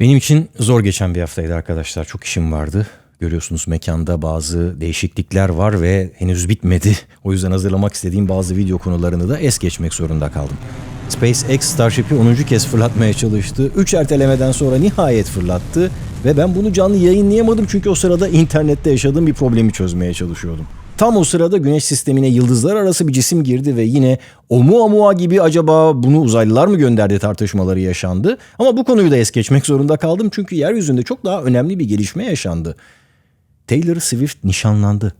Benim için zor geçen bir haftaydı arkadaşlar. Çok işim vardı. Görüyorsunuz mekanda bazı değişiklikler var ve henüz bitmedi. O yüzden hazırlamak istediğim bazı video konularını da es geçmek zorunda kaldım. SpaceX Starship'i 10. kez fırlatmaya çalıştı. 3 ertelemeden sonra nihayet fırlattı ve ben bunu canlı yayınlayamadım çünkü o sırada internette yaşadığım bir problemi çözmeye çalışıyordum. Tam o sırada güneş sistemine yıldızlar arası bir cisim girdi ve yine Oumuamua gibi acaba bunu uzaylılar mı gönderdi tartışmaları yaşandı. Ama bu konuyu da es geçmek zorunda kaldım çünkü yeryüzünde çok daha önemli bir gelişme yaşandı. Taylor Swift nişanlandı.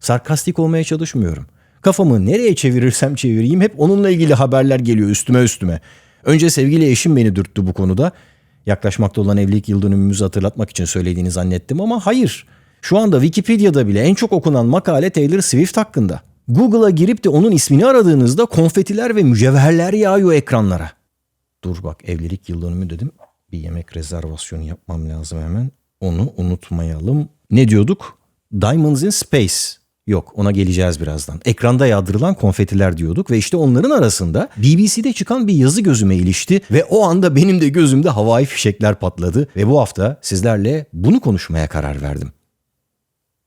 Sarkastik olmaya çalışmıyorum. Kafamı nereye çevirirsem çevireyim hep onunla ilgili haberler geliyor üstüme üstüme. Önce sevgili eşim beni dürttü bu konuda. Yaklaşmakta olan evlilik yıl dönümümüzü hatırlatmak için söylediğini zannettim ama hayır. Şu anda Wikipedia'da bile en çok okunan makale Taylor Swift hakkında. Google'a girip de onun ismini aradığınızda konfetiler ve mücevherler yağıyor ekranlara. Dur bak evlilik yıl dönümü dedim. Bir yemek rezervasyonu yapmam lazım hemen. Onu unutmayalım. Ne diyorduk? Diamonds in Space. Yok ona geleceğiz birazdan. Ekranda yağdırılan konfetiler diyorduk ve işte onların arasında BBC'de çıkan bir yazı gözüme ilişti ve o anda benim de gözümde havai fişekler patladı ve bu hafta sizlerle bunu konuşmaya karar verdim.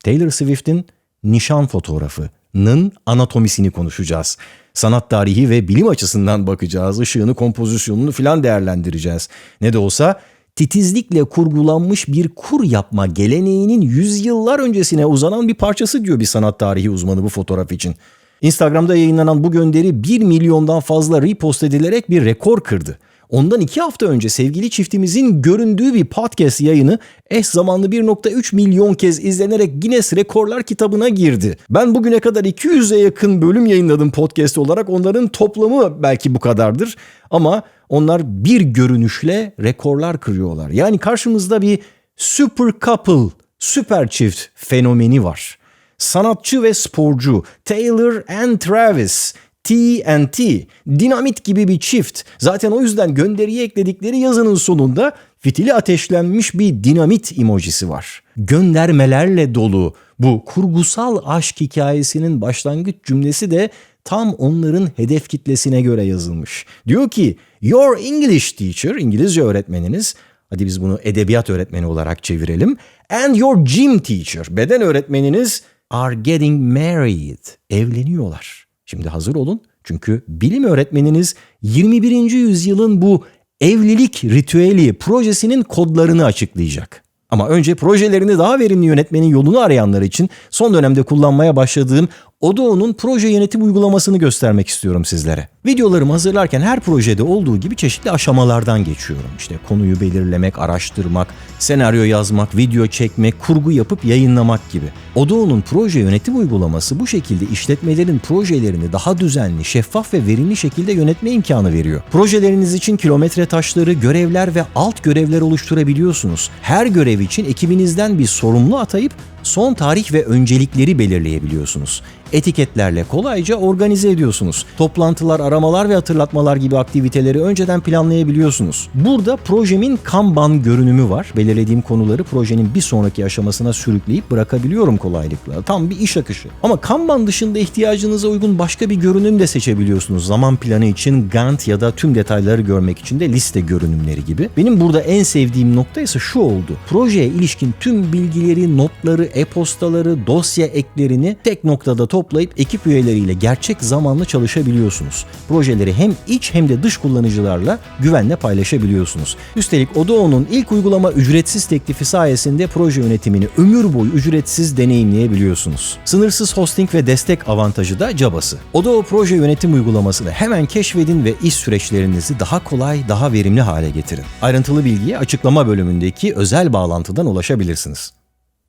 Taylor Swift'in nişan fotoğrafının anatomisini konuşacağız. Sanat tarihi ve bilim açısından bakacağız. Işığını, kompozisyonunu filan değerlendireceğiz. Ne de olsa titizlikle kurgulanmış bir kur yapma geleneğinin yüzyıllar öncesine uzanan bir parçası diyor bir sanat tarihi uzmanı bu fotoğraf için. Instagram'da yayınlanan bu gönderi 1 milyondan fazla repost edilerek bir rekor kırdı. Ondan iki hafta önce sevgili çiftimizin göründüğü bir podcast yayını eş zamanlı 1.3 milyon kez izlenerek Guinness Rekorlar kitabına girdi. Ben bugüne kadar 200'e yakın bölüm yayınladım podcast olarak. Onların toplamı belki bu kadardır. Ama onlar bir görünüşle rekorlar kırıyorlar. Yani karşımızda bir super couple, süper çift fenomeni var. Sanatçı ve sporcu Taylor and Travis TNT, dinamit gibi bir çift. Zaten o yüzden gönderiye ekledikleri yazının sonunda fitili ateşlenmiş bir dinamit emojisi var. Göndermelerle dolu bu kurgusal aşk hikayesinin başlangıç cümlesi de tam onların hedef kitlesine göre yazılmış. Diyor ki, your English teacher, İngilizce öğretmeniniz, hadi biz bunu edebiyat öğretmeni olarak çevirelim, and your gym teacher, beden öğretmeniniz are getting married, evleniyorlar. Şimdi hazır olun çünkü bilim öğretmeniniz 21. yüzyılın bu evlilik ritüeli projesinin kodlarını açıklayacak. Ama önce projelerini daha verimli yönetmenin yolunu arayanlar için son dönemde kullanmaya başladığım Odo'nun proje yönetim uygulamasını göstermek istiyorum sizlere. Videolarımı hazırlarken her projede olduğu gibi çeşitli aşamalardan geçiyorum. İşte konuyu belirlemek, araştırmak, senaryo yazmak, video çekmek, kurgu yapıp yayınlamak gibi. Odo'nun proje yönetim uygulaması bu şekilde işletmelerin projelerini daha düzenli, şeffaf ve verimli şekilde yönetme imkanı veriyor. Projeleriniz için kilometre taşları, görevler ve alt görevler oluşturabiliyorsunuz. Her görev için ekibinizden bir sorumlu atayıp son tarih ve öncelikleri belirleyebiliyorsunuz. Etiketlerle kolayca organize ediyorsunuz. Toplantılar, aramalar ve hatırlatmalar gibi aktiviteleri önceden planlayabiliyorsunuz. Burada projemin Kanban görünümü var. Belirlediğim konuları projenin bir sonraki aşamasına sürükleyip bırakabiliyorum kolaylıkla. Tam bir iş akışı. Ama Kanban dışında ihtiyacınıza uygun başka bir görünüm de seçebiliyorsunuz. Zaman planı için Gantt ya da tüm detayları görmek için de liste görünümleri gibi. Benim burada en sevdiğim nokta ise şu oldu. Projeye ilişkin tüm bilgileri, notları, e-postaları, dosya eklerini tek noktada toplayıp ekip üyeleriyle gerçek zamanlı çalışabiliyorsunuz. Projeleri hem iç hem de dış kullanıcılarla güvenle paylaşabiliyorsunuz. Üstelik Odo'nun ilk uygulama ücretsiz teklifi sayesinde proje yönetimini ömür boyu ücretsiz deneyimleyebiliyorsunuz. Sınırsız hosting ve destek avantajı da cabası. Odo proje yönetim uygulamasını hemen keşfedin ve iş süreçlerinizi daha kolay, daha verimli hale getirin. Ayrıntılı bilgiye açıklama bölümündeki özel bağlantıdan ulaşabilirsiniz.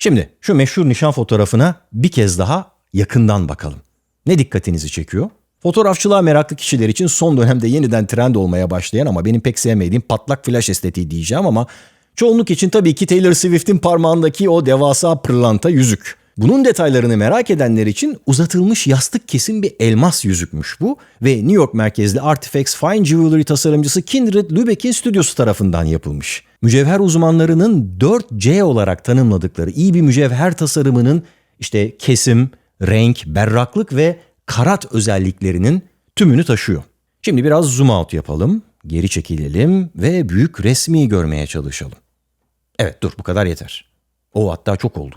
Şimdi şu meşhur nişan fotoğrafına bir kez daha yakından bakalım. Ne dikkatinizi çekiyor? Fotoğrafçılığa meraklı kişiler için son dönemde yeniden trend olmaya başlayan ama benim pek sevmediğim patlak flash estetiği diyeceğim ama çoğunluk için tabii ki Taylor Swift'in parmağındaki o devasa pırlanta yüzük. Bunun detaylarını merak edenler için uzatılmış yastık kesim bir elmas yüzükmüş bu ve New York merkezli Artifacts Fine Jewelry tasarımcısı Kindred Lübeck'in stüdyosu tarafından yapılmış. Mücevher uzmanlarının 4C olarak tanımladıkları iyi bir mücevher tasarımının işte kesim, renk, berraklık ve karat özelliklerinin tümünü taşıyor. Şimdi biraz zoom out yapalım. geri çekilelim ve büyük resmi görmeye çalışalım. Evet dur bu kadar yeter. O hatta çok oldu.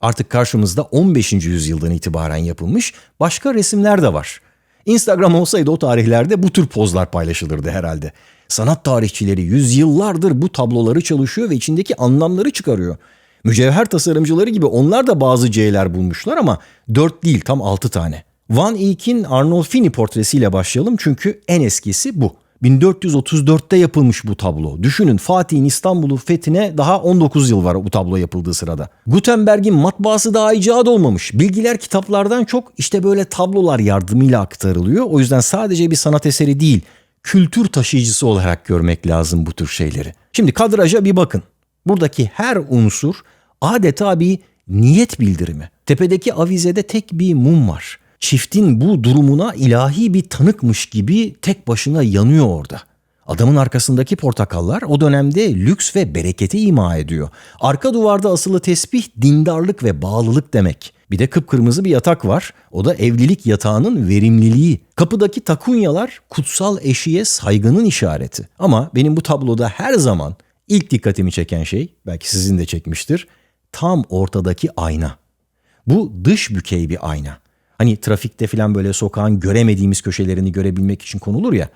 Artık karşımızda 15. yüzyıldan itibaren yapılmış başka resimler de var. Instagram olsaydı o tarihlerde bu tür pozlar paylaşılırdı herhalde. Sanat tarihçileri yüzyıllardır bu tabloları çalışıyor ve içindeki anlamları çıkarıyor. Mücevher tasarımcıları gibi onlar da bazı C'ler bulmuşlar ama 4 değil tam 6 tane. Van Eyck'in Arnolfini portresiyle başlayalım çünkü en eskisi bu. 1434'te yapılmış bu tablo. Düşünün Fatih'in İstanbul'u fethine daha 19 yıl var bu tablo yapıldığı sırada. Gutenberg'in matbaası daha icat olmamış. Bilgiler kitaplardan çok işte böyle tablolar yardımıyla aktarılıyor. O yüzden sadece bir sanat eseri değil, kültür taşıyıcısı olarak görmek lazım bu tür şeyleri. Şimdi kadraja bir bakın. Buradaki her unsur adeta bir niyet bildirimi. Tepedeki avizede tek bir mum var. Çiftin bu durumuna ilahi bir tanıkmış gibi tek başına yanıyor orada. Adamın arkasındaki portakallar o dönemde lüks ve bereketi ima ediyor. Arka duvarda asılı tesbih dindarlık ve bağlılık demek. Bir de kıpkırmızı bir yatak var. O da evlilik yatağının verimliliği. Kapıdaki takunyalar kutsal eşiğe saygının işareti. Ama benim bu tabloda her zaman ilk dikkatimi çeken şey, belki sizin de çekmiştir, tam ortadaki ayna. Bu dış bükey bir ayna. Hani trafikte falan böyle sokağın göremediğimiz köşelerini görebilmek için konulur ya.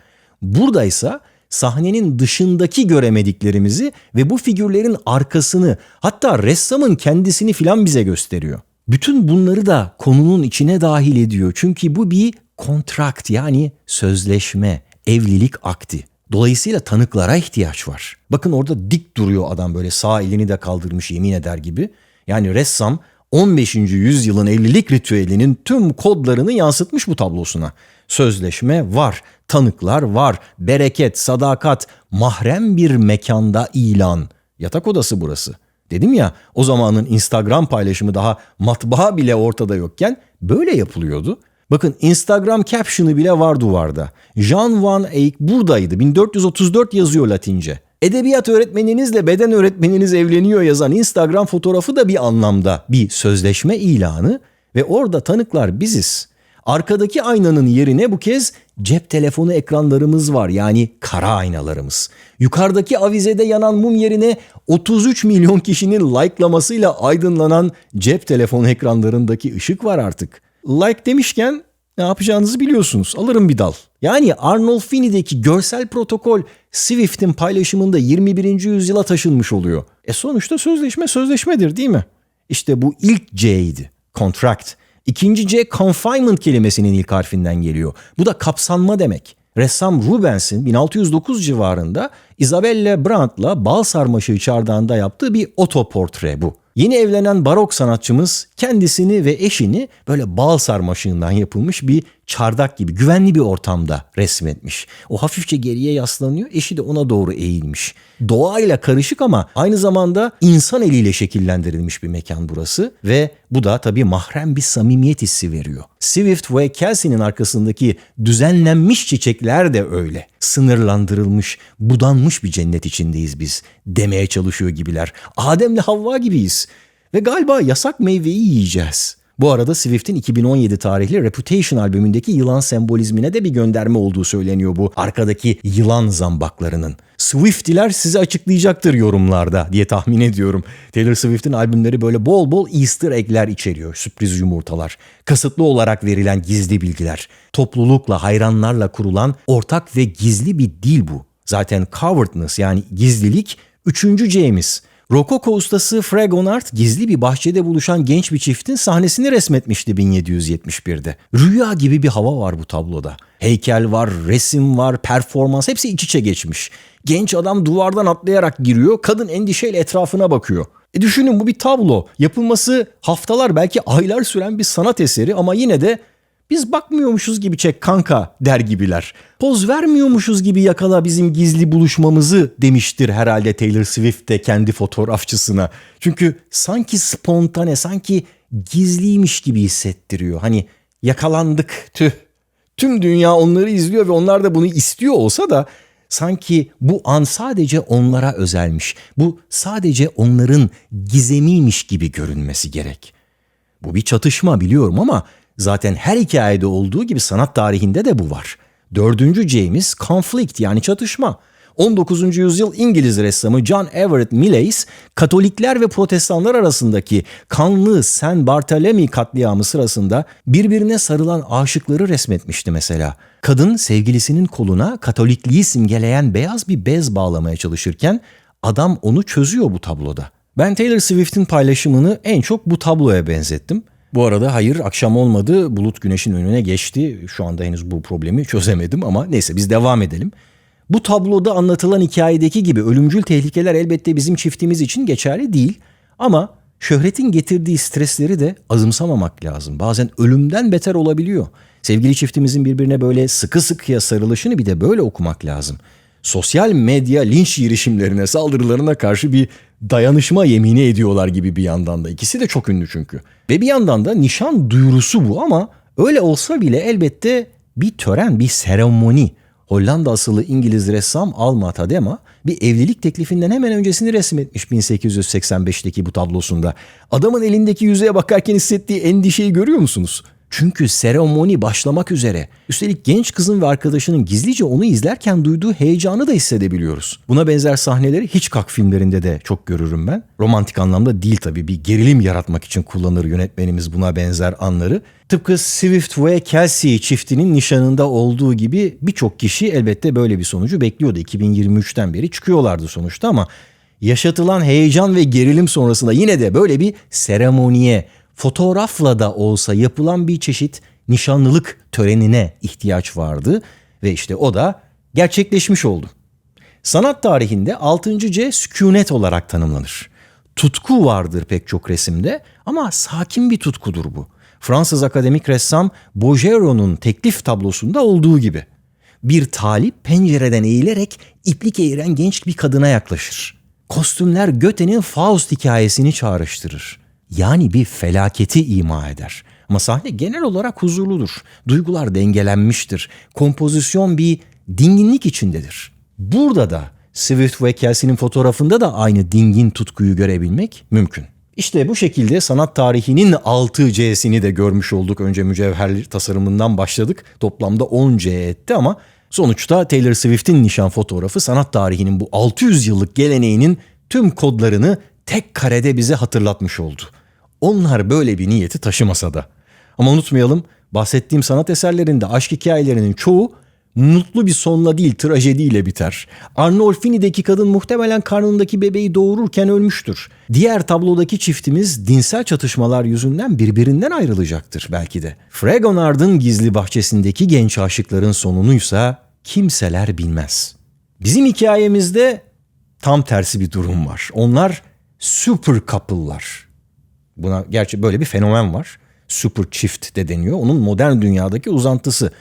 Buradaysa sahnenin dışındaki göremediklerimizi ve bu figürlerin arkasını hatta ressamın kendisini filan bize gösteriyor. Bütün bunları da konunun içine dahil ediyor. Çünkü bu bir kontrakt yani sözleşme, evlilik akti. Dolayısıyla tanıklara ihtiyaç var. Bakın orada dik duruyor adam böyle sağ elini de kaldırmış yemin eder gibi. Yani ressam 15. yüzyılın evlilik ritüelinin tüm kodlarını yansıtmış bu tablosuna. Sözleşme var, tanıklar var, bereket, sadakat, mahrem bir mekanda ilan. Yatak odası burası. Dedim ya o zamanın Instagram paylaşımı daha matbaa bile ortada yokken böyle yapılıyordu. Bakın Instagram caption'ı bile var duvarda. Jean Van Eyck buradaydı. 1434 yazıyor Latince. Edebiyat öğretmeninizle beden öğretmeniniz evleniyor yazan Instagram fotoğrafı da bir anlamda bir sözleşme ilanı ve orada tanıklar biziz. Arkadaki aynanın yerine bu kez cep telefonu ekranlarımız var yani kara aynalarımız. Yukarıdaki avizede yanan mum yerine 33 milyon kişinin likelamasıyla aydınlanan cep telefonu ekranlarındaki ışık var artık. Like demişken ne yapacağınızı biliyorsunuz. Alırım bir dal. Yani Arnolfini'deki görsel protokol Swift'in paylaşımında 21. yüzyıla taşınmış oluyor. E sonuçta sözleşme sözleşmedir değil mi? İşte bu ilk C'ydi. Contract. İkinci C confinement kelimesinin ilk harfinden geliyor. Bu da kapsanma demek. Ressam Rubens'in 1609 civarında Isabelle Brandt'la bal sarmaşığı çardağında yaptığı bir otoportre bu. Yeni evlenen barok sanatçımız kendisini ve eşini böyle bal sarmaşığından yapılmış bir çardak gibi güvenli bir ortamda resmetmiş. O hafifçe geriye yaslanıyor, eşi de ona doğru eğilmiş. Doğayla karışık ama aynı zamanda insan eliyle şekillendirilmiş bir mekan burası ve bu da tabii mahrem bir samimiyet hissi veriyor. Swift ve Kelsey'nin arkasındaki düzenlenmiş çiçekler de öyle. Sınırlandırılmış, budanmış bir cennet içindeyiz biz demeye çalışıyor gibiler. Adem'le Havva gibiyiz. Ve galiba yasak meyveyi yiyeceğiz. Bu arada Swift'in 2017 tarihli Reputation albümündeki yılan sembolizmine de bir gönderme olduğu söyleniyor bu arkadaki yılan zambaklarının. Swiftiler size açıklayacaktır yorumlarda diye tahmin ediyorum. Taylor Swift'in albümleri böyle bol bol easter egg'ler içeriyor, sürpriz yumurtalar. Kasıtlı olarak verilen gizli bilgiler. Toplulukla, hayranlarla kurulan ortak ve gizli bir dil bu. Zaten cowardness yani gizlilik üçüncü C'miz. Rokoko ustası Fragonard gizli bir bahçede buluşan genç bir çiftin sahnesini resmetmişti 1771'de. Rüya gibi bir hava var bu tabloda. Heykel var, resim var, performans hepsi iç içe geçmiş. Genç adam duvardan atlayarak giriyor, kadın endişeyle etrafına bakıyor. E düşünün bu bir tablo. Yapılması haftalar belki aylar süren bir sanat eseri ama yine de biz bakmıyormuşuz gibi çek kanka der gibiler. Poz vermiyormuşuz gibi yakala bizim gizli buluşmamızı demiştir herhalde Taylor Swift de kendi fotoğrafçısına. Çünkü sanki spontane, sanki gizliymiş gibi hissettiriyor. Hani yakalandık tüh. Tüm dünya onları izliyor ve onlar da bunu istiyor olsa da sanki bu an sadece onlara özelmiş. Bu sadece onların gizemiymiş gibi görünmesi gerek. Bu bir çatışma biliyorum ama Zaten her hikayede olduğu gibi sanat tarihinde de bu var. Dördüncü C'miz conflict yani çatışma. 19. yüzyıl İngiliz ressamı John Everett Millais, Katolikler ve Protestanlar arasındaki kanlı Saint Barthélemy katliamı sırasında birbirine sarılan aşıkları resmetmişti mesela. Kadın sevgilisinin koluna Katolikliği simgeleyen beyaz bir bez bağlamaya çalışırken adam onu çözüyor bu tabloda. Ben Taylor Swift'in paylaşımını en çok bu tabloya benzettim. Bu arada hayır akşam olmadı bulut güneşin önüne geçti. Şu anda henüz bu problemi çözemedim ama neyse biz devam edelim. Bu tabloda anlatılan hikayedeki gibi ölümcül tehlikeler elbette bizim çiftimiz için geçerli değil. Ama şöhretin getirdiği stresleri de azımsamamak lazım. Bazen ölümden beter olabiliyor. Sevgili çiftimizin birbirine böyle sıkı sıkıya sarılışını bir de böyle okumak lazım. Sosyal medya linç girişimlerine, saldırılarına karşı bir dayanışma yemini ediyorlar gibi bir yandan da. İkisi de çok ünlü çünkü. Ve bir yandan da nişan duyurusu bu ama öyle olsa bile elbette bir tören, bir seremoni. Hollanda asıllı İngiliz ressam Alma Tadema bir evlilik teklifinden hemen öncesini resmetmiş 1885'teki bu tablosunda. Adamın elindeki yüzeye bakarken hissettiği endişeyi görüyor musunuz? Çünkü seremoni başlamak üzere. Üstelik genç kızın ve arkadaşının gizlice onu izlerken duyduğu heyecanı da hissedebiliyoruz. Buna benzer sahneleri Hitchcock filmlerinde de çok görürüm ben. Romantik anlamda değil tabii bir gerilim yaratmak için kullanır yönetmenimiz buna benzer anları. Tıpkı Swift ve Kelsey çiftinin nişanında olduğu gibi birçok kişi elbette böyle bir sonucu bekliyordu. 2023'ten beri çıkıyorlardı sonuçta ama yaşatılan heyecan ve gerilim sonrasında yine de böyle bir seremoniye, fotoğrafla da olsa yapılan bir çeşit nişanlılık törenine ihtiyaç vardı ve işte o da gerçekleşmiş oldu. Sanat tarihinde 6. C sükunet olarak tanımlanır. Tutku vardır pek çok resimde ama sakin bir tutkudur bu. Fransız akademik ressam Bouguereau'nun teklif tablosunda olduğu gibi. Bir talip pencereden eğilerek iplik eğiren genç bir kadına yaklaşır. Kostümler Göte'nin Faust hikayesini çağrıştırır. Yani bir felaketi ima eder. Ama sahne genel olarak huzurludur. Duygular dengelenmiştir. Kompozisyon bir dinginlik içindedir. Burada da Swift ve Kelsey'nin fotoğrafında da aynı dingin tutkuyu görebilmek mümkün. İşte bu şekilde sanat tarihinin 6C'sini de görmüş olduk. Önce mücevher tasarımından başladık. Toplamda 10C etti ama sonuçta Taylor Swift'in nişan fotoğrafı sanat tarihinin bu 600 yıllık geleneğinin tüm kodlarını tek karede bize hatırlatmış oldu. Onlar böyle bir niyeti taşımasa da. Ama unutmayalım bahsettiğim sanat eserlerinde aşk hikayelerinin çoğu mutlu bir sonla değil trajediyle biter. Arnolfini'deki kadın muhtemelen karnındaki bebeği doğururken ölmüştür. Diğer tablodaki çiftimiz dinsel çatışmalar yüzünden birbirinden ayrılacaktır belki de. Fragonard'ın gizli bahçesindeki genç aşıkların sonunuysa kimseler bilmez. Bizim hikayemizde tam tersi bir durum var. Onlar super couple'lar. Buna gerçi böyle bir fenomen var. Super çift de deniyor. Onun modern dünyadaki uzantısı.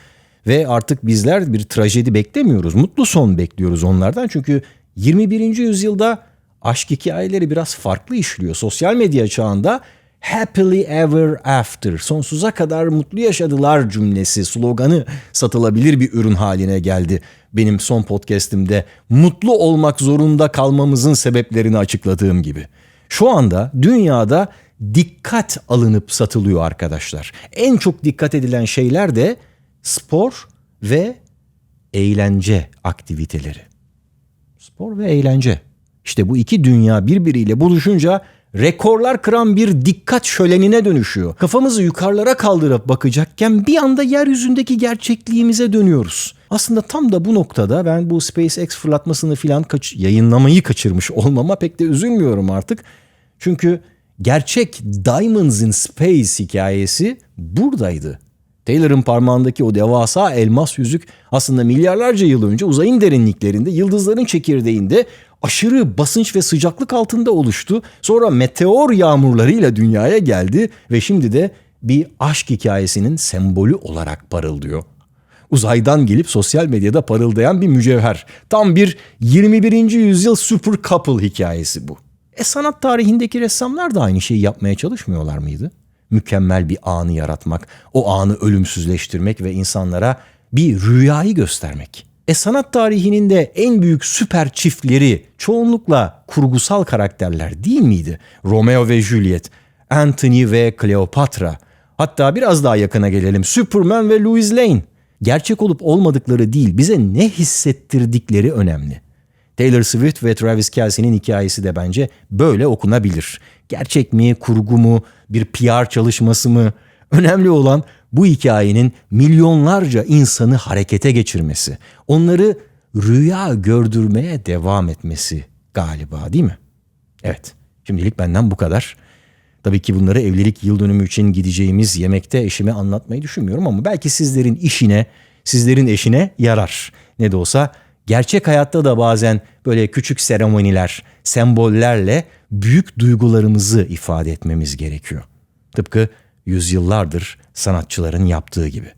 Ve artık bizler bir trajedi beklemiyoruz. Mutlu son bekliyoruz onlardan. Çünkü 21. yüzyılda aşk hikayeleri biraz farklı işliyor. Sosyal medya çağında happily ever after sonsuza kadar mutlu yaşadılar cümlesi sloganı satılabilir bir ürün haline geldi. Benim son podcast'imde mutlu olmak zorunda kalmamızın sebeplerini açıkladığım gibi. Şu anda dünyada dikkat alınıp satılıyor arkadaşlar. En çok dikkat edilen şeyler de spor ve eğlence aktiviteleri. Spor ve eğlence. İşte bu iki dünya birbiriyle buluşunca rekorlar kıran bir dikkat şölenine dönüşüyor. Kafamızı yukarılara kaldırıp bakacakken bir anda yeryüzündeki gerçekliğimize dönüyoruz. Aslında tam da bu noktada ben bu SpaceX fırlatmasını filan kaç yayınlamayı kaçırmış olmama pek de üzülmüyorum artık. Çünkü gerçek Diamonds in Space hikayesi buradaydı. Taylor'ın parmağındaki o devasa elmas yüzük aslında milyarlarca yıl önce uzayın derinliklerinde yıldızların çekirdeğinde aşırı basınç ve sıcaklık altında oluştu. Sonra meteor yağmurlarıyla dünyaya geldi ve şimdi de bir aşk hikayesinin sembolü olarak parıldıyor. Uzaydan gelip sosyal medyada parıldayan bir mücevher. Tam bir 21. yüzyıl super couple hikayesi bu. E sanat tarihindeki ressamlar da aynı şeyi yapmaya çalışmıyorlar mıydı? Mükemmel bir anı yaratmak, o anı ölümsüzleştirmek ve insanlara bir rüyayı göstermek. E sanat tarihinin de en büyük süper çiftleri çoğunlukla kurgusal karakterler değil miydi? Romeo ve Juliet, Anthony ve Cleopatra. Hatta biraz daha yakına gelelim Superman ve Louis Lane. gerçek olup olmadıkları değil, bize ne hissettirdikleri önemli. Taylor Swift ve Travis Kelce'nin hikayesi de bence böyle okunabilir. Gerçek mi, kurgu mu, bir PR çalışması mı? Önemli olan bu hikayenin milyonlarca insanı harekete geçirmesi, onları rüya gördürmeye devam etmesi galiba değil mi? Evet, şimdilik benden bu kadar. Tabii ki bunları evlilik yıl dönümü için gideceğimiz yemekte eşime anlatmayı düşünmüyorum ama belki sizlerin işine, sizlerin eşine yarar. Ne de olsa gerçek hayatta da bazen böyle küçük seremoniler, sembollerle büyük duygularımızı ifade etmemiz gerekiyor. Tıpkı yüzyıllardır sanatçıların yaptığı gibi.